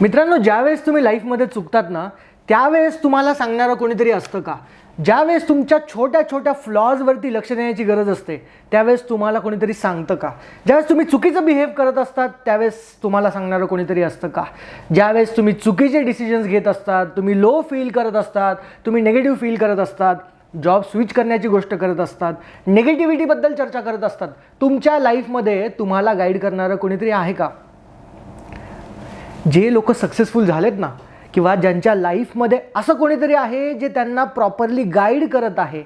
मित्रांनो ज्यावेळेस तुम्ही लाईफमध्ये चुकतात ना त्यावेळेस तुम्हाला सांगणारं कोणीतरी असतं का? ज्यावेळेस तुमच्या छोट्या छोट्या फ्लॉजवरती लक्ष देण्याची गरज असते त्यावेळेस तुम्हाला कोणीतरी सांगतं का? ज्यावेळेस तुम्ही चुकीचं बिहेव करत असतात त्यावेळेस तुम्हाला सांगणारं कोणीतरी असतं का? ज्यावेळेस तुम्ही चुकीचे डिसिजन्स घेत असतात तुम्ही लो फील करत असतात तुम्ही निगेटिव्ह फील करत असतात जॉब स्विच करण्याची गोष्ट करत असतात निगेटिव्हिटीबद्दल चर्चा करत असतात तुमच्या लाईफमध्ये तुम्हाला गाईड करणारं कोणीतरी आहे का? जे लोक सक्सेसफुल झालेत ना किंवा ज्यांच्या लाईफमध्ये असं कोणीतरी आहे जे त्यांना प्रॉपरली गाईड करत आहे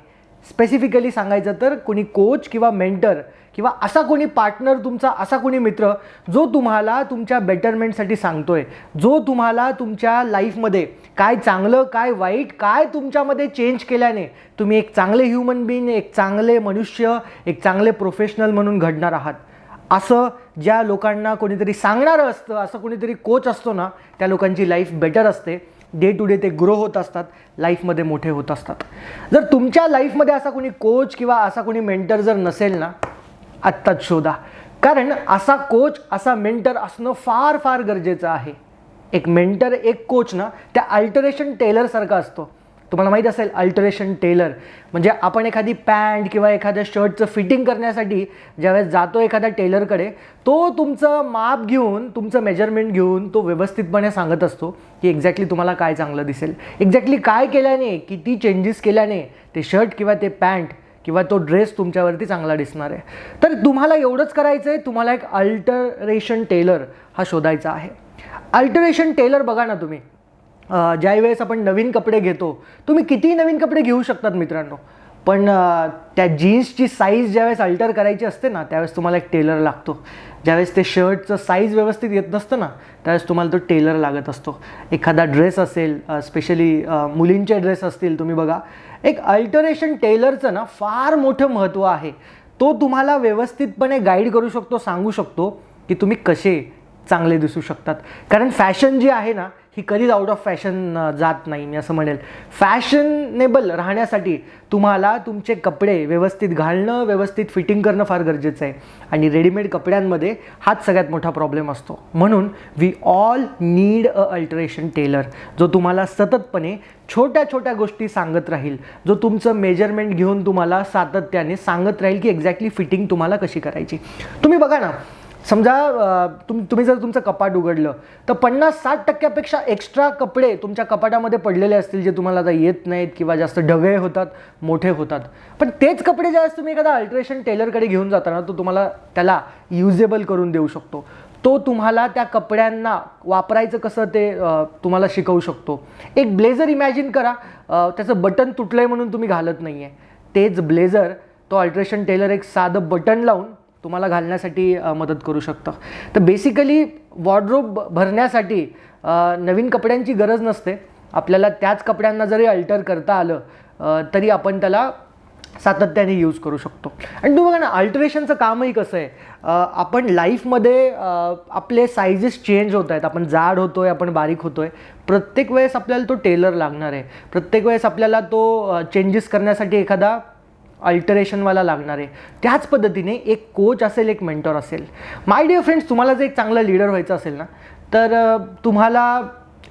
स्पेसिफिकली सांगायचं तर कोणी कोच किंवा मेंटर किंवा असा कोणी पार्टनर तुमचा असा कोणी मित्र जो तुम्हाला तुमच्या बेटरमेंटसाठी सांगतो आहे जो तुम्हाला तुमच्या लाईफमध्ये काय चांगलं काय वाईट काय तुमच्यामध्ये चेंज केल्याने तुम्ही एक चांगले ह्युमन बीन एक चांगले मनुष्य एक चांगले प्रोफेशनल म्हणून घडणार आहात. असं ज्या लोकांना कोणीतरी सांगणारं असतं असं कोणीतरी कोच असतो ना त्या लोकांची लाईफ बेटर असते. डे टू डे ते ग्रो होत असतात लाईफमध्ये मोठे होत असतात. जर तुमच्या लाईफमध्ये असा कोणी कोच किंवा असा कोणी मेंटर जर नसेल ना आत्ताच शोधा. कारण असा कोच असा मेंटर असणं फार फार गरजेचं आहे. एक मेंटर एक कोच ना त्या अल्टरेशन टेलरसारखा असतो. तुम्हाला माहीत असेल अल्टरेशन टेलर म्हणजे आपण एखादी पॅन्ट किंवा एखाद्या शर्टचं फिटिंग करण्यासाठी ज्यावेळेस जातो एखाद्या टेलरकडे तो तुमचं माप घेऊन तुमचं मेजरमेंट घेऊन तो व्यवस्थितपणे सांगत असतो की एक्झॅक्टली तुम्हाला काय चांगलं दिसेल. एक्झॅक्टली काय केल्याने किती चेंजेस केल्याने ते शर्ट किंवा ते पॅन्ट किंवा तो ड्रेस तुमच्यावरती चांगला दिसणार आहे. तर तुम्हाला एवढंच करायचं आहे तुम्हाला एक अल्टरेशन टेलर हा शोधायचा आहे. अल्टरेशन टेलर बघा ना तुम्ही. ज्यावेळेस आपण नवीन कपडे घेतो तुम्ही कितीही नवीन कपडे घेऊ शकतात मित्रांनो. पण त्या जीन्सची साईज ज्यावेळेस अल्टर करायची असते ना त्यावेळेस तुम्हाला एक टेलर लागतो. ज्यावेळेस ते शर्टचं साईज व्यवस्थित येत नसतं ना त्यावेळेस तुम्हाला तो टेलर लागत असतो. एखादा ड्रेस असेल स्पेशली मुलींचे ड्रेस असतील तुम्ही बघा. एक अल्टरेशन टेलरचं ना फार मोठं महत्त्व आहे. तो तुम्हाला व्यवस्थितपणे गाईड करू शकतो सांगू शकतो की तुम्ही कसे चांगले दिसू शकतात. कारण फॅशन जी आहे ना ही कधीच आउट ऑफ फॅशन जात नाही मी असं म्हणेल. फॅशनेबल राहण्यासाठी तुम्हाला तुमचे कपडे व्यवस्थित घालणं व्यवस्थित फिटिंग करणं फार गरजेचं आहे. आणि रेडीमेड कपड्यांमध्ये हाच सगळ्यात मोठा प्रॉब्लेम असतो. म्हणून we all need a alteration tailor जो तुम्हाला सततपणे छोट्या छोट्या गोष्टी सांगत राहील. जो तुमचं मेजरमेंट घेऊन तुम्हाला सातत्याने सांगत राहील की एक्झॅक्टली फिटिंग तुम्हाला कशी करायची. तुम्ही बघा ना समजा तुम तुम्ही जर तुमचं कपाट उघडलं तर पन्नास साठ टक्क्यापेक्षा एक्स्ट्रा कपडे तुमच्या कपाटामध्ये पडलेले असतील जे तुम्हाला आता येत नाहीत किंवा जास्त ढगळे होतात मोठे होतात. पण तेच कपडे ज्यावेळेस तुम्ही एखादा अल्ट्रेशन टेलरकडे घेऊन जाताना तो तुम्हाला त्याला युजेबल करून देऊ शकतो. तो तुम्हाला त्या कपड्यांना वापरायचं कसं ते तुम्हाला शिकवू शकतो. एक ब्लेझर इमॅजिन करा त्याचं बटन तुटलं आहे म्हणून तुम्ही घालत नाही आहे तेच ब्लेझर तो अल्ट्रेशन टेलर एक साधं बटन लावून तुम्हाला घालण्यासाठी मदत करू शकतं. तर बेसिकली वॉर्ड्रोब भरण्यासाठी नवीन कपड्यांची गरज नसते. आपल्याला त्याच कपड्यांना जरी अल्टर करता आलं तरी आपण त्याला सातत्याने यूज करू शकतो. आणि तुम्ही बघा ना अल्टरेशनचं कामही कसं आहे? आपण लाईफमध्ये आपले सायझेस चेंज होत आहेत. आपण जाड होतो आहे आपण बारीक होतो आहे प्रत्येक वेळेस आपल्याला तो टेलर लागणार आहे. प्रत्येक वेळेस आपल्याला तो चेंजेस करण्यासाठी एखादा अल्टरेशनवाला लागणार आहे. त्याच पद्धतीने एक कोच असेल एक मेंटॉर असेल. माय डिअर फ्रेंड्स तुम्हाला जर एक चांगलं लीडर व्हायचं असेल ना तर तुम्हाला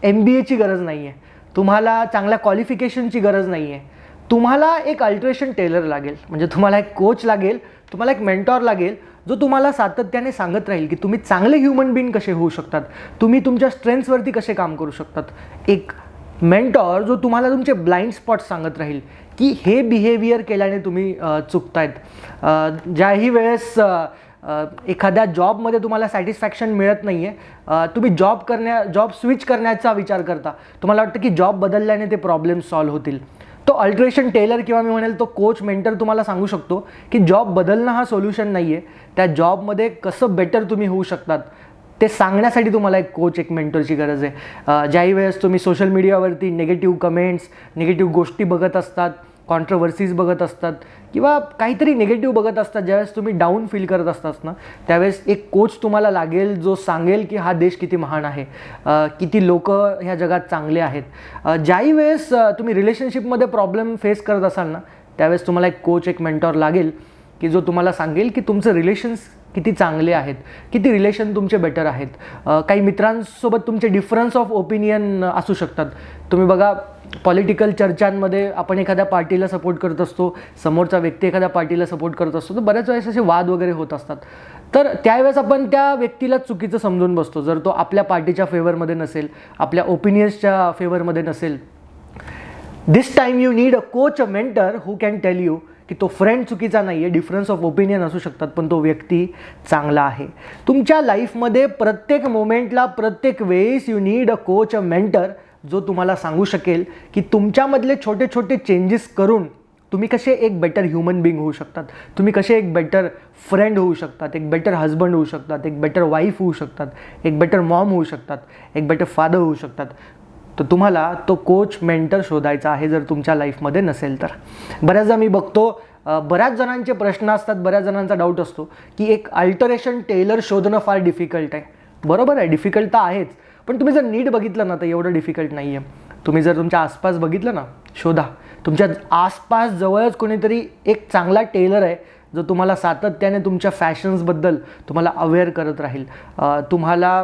एम बी एची गरज नाही आहे तुम्हाला चांगल्या क्वालिफिकेशनची गरज नाही आहे तुम्हाला एक अल्ट्रेशन टेलर लागेल. म्हणजे तुम्हाला एक कोच लागेल तुम्हाला एक मेंटॉर लागेल जो तुम्हाला सातत्याने सांगत राहील की तुम्ही चांगले ह्युमन बीन कसे होऊ शकतात. तुम्ही तुमच्या स्ट्रेंथ्सवरती कसे काम करू शकतात. एक मेंटॉर जो तुम्हाला तुमचे ब्लाइंड स्पॉट्स सांगत राहील की हे बिहेवियर केल्याने तुम्ही चुकतायत. ज्याही वेळेस एखाद्या जॉबमध्ये तुम्हाला सॅटिस्फॅक्शन मिळत नाही आहे तुम्ही जॉब करण्या जॉब स्विच करण्याचा विचार करता तुम्हाला वाटतं की जॉब बदलल्याने ते प्रॉब्लेम सॉल्व्ह होतील. तो अल्ट्रेशन टेलर किंवा मी म्हणेल तो कोच मेंटर तुम्हाला सांगू शकतो की जॉब बदलणं हा सोल्युशन नाही आहे त्या जॉबमध्ये कसं बेटर तुम्ही होऊ शकतात. ते सांगण्यासाठी तुम्हाला एक कोच एक मेंटरची गरज आहे. ज्याही वेळेस तुम्ही सोशल मीडियावरती निगेटिव्ह कमेंट्स निगेटिव्ह गोष्टी बघत असतात कॉन्ट्रवर्सीज बघत असतात किंवा काहीतरी निगेटिव्ह बघत असतात ज्यावेळेस तुम्ही डाऊन फील करत असतात ना त्यावेळेस एक कोच तुम्हाला लागेल जो सांगेल की हा देश किती महान आहे. किती लोक ह्या जगात चांगले आहेत. ज्याही वेळेस तुम्ही रिलेशनशिपमध्ये प्रॉब्लेम फेस करत असाल ना त्यावेळेस तुम्हाला एक कोच एक मेंटॉर लागेल. की जो तुम्हाला सांगेल की तुमचं रिलेशन्स किती चांगले आहेत किती रिलेशन तुमचे बेटर आहेत. काही मित्रांसोबत तुमचे डिफरन्स ऑफ ओपिनियन असू शकतात. तुम्ही बघा पॉलिटिकल चर्चांमध्ये आपण एखाद्या पार्टीला सपोर्ट करत असतो समोरचा व्यक्ती एखाद्या पार्टीला सपोर्ट करत असतो तर बऱ्याच वेळेस असे वाद वगैरे होत असतात. तर त्यावेळेस आपण त्या व्यक्तीला चुकीचं समजून बसतो. जर तो आपल्या पार्टीच्या फेवरमध्ये नसेल आपल्या ओपिनियन्सच्या फेवरमध्ये नसेल. This time you need a coach a mentor who can tell you की तो फ्रेंड चुकीचा नाही आहे डिफरन्स ऑफ ओपिनियन असू शकतात पण तो व्यक्ती चांगला आहे. तुमच्या लाईफमध्ये प्रत्येक मोमेंटला प्रत्येक वेळेस you need a coach a mentor जो तुम्हाला सांगू शकेल की तुमच्यामधले छोटे छोटे चेंजेस करून तुम्ही कसे एक बेटर ह्युमन बिंग होऊ शकतात. तुम्ही कसे एक बेटर फ्रेंड होऊ शकतात एक बेटर हजबंड होऊ शकतात एक बेटर वाईफ होऊ शकतात एक बेटर मॉम होऊ शकतात एक बेटर फादर होऊ शकतात. तर तुम्हाला तो कोच मेंटर शोधायचा आहे जर तुमच्या लाईफमध्ये नसेल तर. बऱ्याचदा मी बघतो बऱ्याच जणांचे प्रश्न असतात बऱ्याच जणांचा डाऊट असतो की एक अल्टरेशन टेलर शोधणं फार डिफिकल्ट आहे. बरोबर आहे डिफिकल्ट तर आहेच. पण तुम्ही जर नीट बघितलं ना तर एवढं डिफिकल्ट नाही आहे तुम्ही जर तुमच्या आसपास बघितलं ना शोधा. तुमच्या आसपास जवळच कोणीतरी एक चांगला टेलर आहे जो तुम्हाला सातत्याने तुमच्या फॅशन्सबद्दल तुम्हाला अवेअर करत राहील. तुम्हाला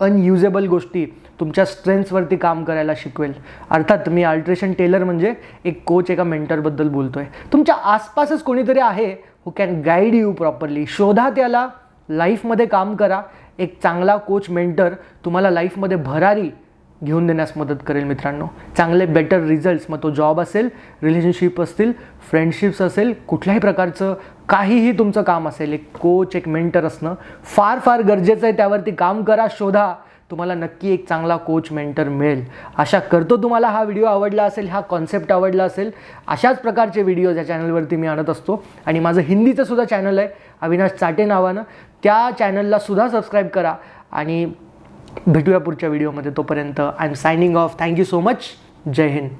अनयुजेबल गोष्टी तुमच्या स्ट्रेंथ्सवरती काम करायला शिकवेल. अर्थात मी अल्ट्रेशन टेलर म्हणजे एक कोच एका मेंटरबद्दल बोलतो आहे तुमच्या आसपासच कोणीतरी आहे who can guide you properly शोधा त्याला लाईफमध्ये काम करा. एक चांगला कोच मेंटर तुम्हाला लाईफमध्ये भरारी घेऊन देण्यास मदत करेल मित्रांनो. चांगले बेटर रिझल्ट्स मग तो जॉब असेल रिलेशनशिप असतील फ्रेंडशिप्स असेल कुठल्याही प्रकारचं काहीही तुमचं काम असेल एक कोच एक मेंटर असणं फार फार गरजेचं आहे. त्यावरती काम करा शोधा. तुम्हाला नक्की एक चांगला कोच मेंटर मिळेल. आशा करतो तुम्हाला हा व्हिडिओ आवडला असेल हा कॉन्सेप्ट आवडला असेल. अशाच प्रकारचे व्हिडिओज या चॅनलवरती मी आणत असतो. आणि माझं हिंदीचं सुद्धा चॅनल आहे अविनाश चाटे नावानं. त्या चॅनलला सुद्धा सबस्क्राईब करा. आणि भेटूया पुढच्या व्हिडिओमध्ये तोपर्यंत I am signing off thank you so much Jai Hind.